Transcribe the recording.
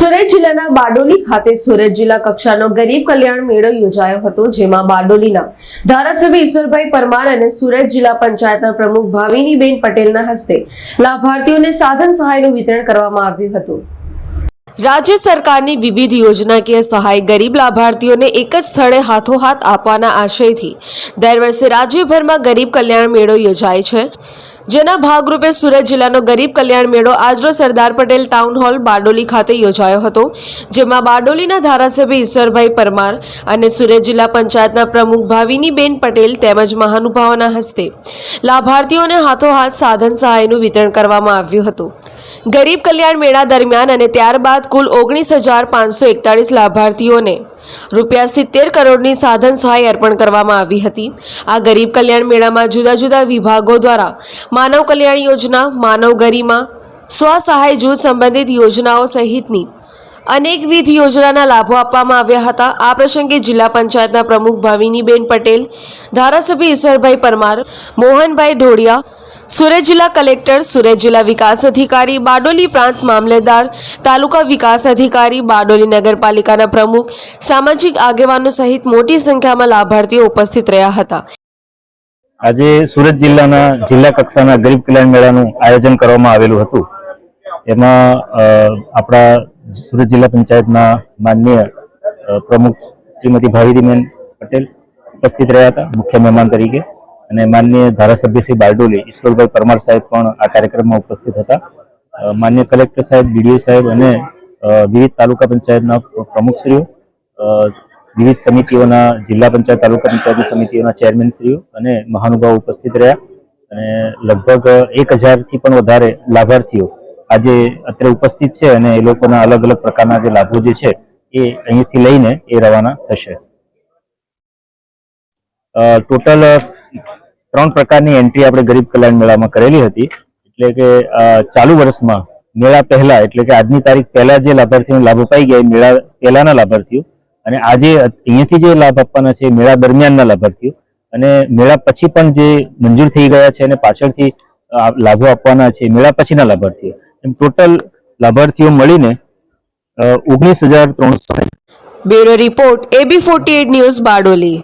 જિલ્લાના બારડોલી ખાતે સુરત જિલ્લા કક્ષાનો ગરીબ કલ્યાણ મેળો યોજાયો હતો, જેમાં બારડોલીના ધારાસભ્ય ઈશ્વરભાઈ પરમાર અને સુરત જિલ્લા પંચાયતના પ્રમુખ ભાવિનીબેન પટેલના હસ્તે લાભાર્થીઓને સાધન સહાયનું વિતરણ કરવામાં આવ્યું હતું. રાજ્ય સરકારની વિવિધ યોજનાકીય સહાય ગરીબ લાભાર્થીઓને એક જ સ્થળે હાથોહાથ આપવાના આશયથી દર વર્ષે રાજ્યભરમાં ગરીબ કલ્યાણ મેળો યોજાય છે. જેના ભાગરૂપે સુરત જિલ્લાનો ગરીબ કલ્યાણ મેળો આજરોજ સરદાર પટેલ ટાઉન હોલ બારડોલી ખાતે યોજાયો હતો, જેમાં બારડોલીના ધારાસભ્ય ઈશ્વરભાઈ પરમાર અને સુરત જિલ્લા પંચાયતના પ્રમુખ ભાવિનીબેન પટેલ તેમજ મહાનુભાવોના હસ્તે લાભાર્થીઓને હાથોહાથ સાધન સહાયનું વિતરણ કરવામાં આવ્યું હતું. ગરીબ કલ્યાણ મેળા દરમિયાન અને ત્યારબાદ કુલ ઓગણીસ હજાર પાંચસો એકતાળીસ લાભાર્થીઓને રૂપિયા સિત્તેર કરોડની સાધન સહાય અર્પણ કરવામાં આવી હતી. આ ગરીબ કલ્યાણ મેળામાં જુદા જુદા વિભાગો દ્વારા માનવ કલ્યાણ યોજના, માનવ ગરિમા સ્વ સહાય જૂથ સંબંધિત યોજનાઓ સહિતની અનેકવિધ યોજનાના લાભો આપવામાં આવ્યા હતા. આ પ્રસંગે જિલ્લા પંચાયતના પ્રમુખ ભાવિનીબેન પટેલ, ધારાસભ્ય ઈશ્વરભાઈ પરમાર, મોહનભાઈ ઢોડિયા સુરત જિલ્લા કલેક્ટર, સુરત જિલ્લા વિકાસ અધિકારી, બારડોલી પ્રાંત મામલેદાર, તાલુકા વિકાસ અધિકારી, બારડોલી નગરપાલિકાના પ્રમુખ, સામાજિક આગેવાનો સહિત મોટી સંખ્યામાં લાભાર્થીઓ ઉપસ્થિત રહ્યા હતા. આજે સુરત જિલ્લાના જિલ્લા કક્ષાના ગરીબ કલ્યાણ મેળાનું આયોજન કરવામાં આવેલું હતું. એમાં આપણા સુરત જિલ્લા પંચાયતના માનનીય પ્રમુખ શ્રીમતી ભાવિદીબેન પટેલ ઉપસ્થિત રહ્યા હતા, મુખ્ય મહેમાન તરીકે. અને માનનીય ધારાસભ્ય શ્રી બારડોલી, ઈશ્વરભાઈ પરમાર સાહેબ પણ આ કાર્યક્રમમાં ઉપસ્થિત હતા. માન્ય કલેક્ટર સાહેબ બીડીઓ સાહેબ અને વિવિધ તાલુકા પંચાયતના પ્રમુખશ્રીઓ વિવિધ સમિતિઓના, જિલ્લા પંચાયત, તાલુકા પંચાયતની સમિતિઓના ચેરમેનશ્રીઓ અને મહાનુભાવો ઉપસ્થિત રહ્યા. અને લગભગ એક હજારથી પણ વધારે લાભાર્થીઓ આજે અત્યારે ઉપસ્થિત છે અને એ લોકોના અલગ અલગ પ્રકારના જે લાભો જે છે એ અહીંથી લઈને એ રવાના થશે. ટોટલ ત્રણ પ્રકારની એન્ટ્રી આપણે ગરીબ કલ્યાણ મેળામાં કરેલી હતી. એટલે કે ચાલુ વર્ષમાં મેળા પહેલા, એટલે કે આજની તારીખ પહેલા જે લાભાર્થીઓને લાભ અપાઈ ગયા મેળા પહેલાના લાભાર્થીઓ. અને આજે અહીંયાથી જે લાભ આપવાના છે મેળા દરમિયાનના લાભાર્થીઓ. અને મેળા પછી પણ જે મંજૂર થઈ ગયા છે અને પાછળથી લાભો આપવાના છે મેળા પછીના લાભાર્થીઓ. એમ ટોટલ લાભાર્થીઓ મળીને ઓગણીસ હજાર ત્રણસો bureau report, AB forty news Bardoli.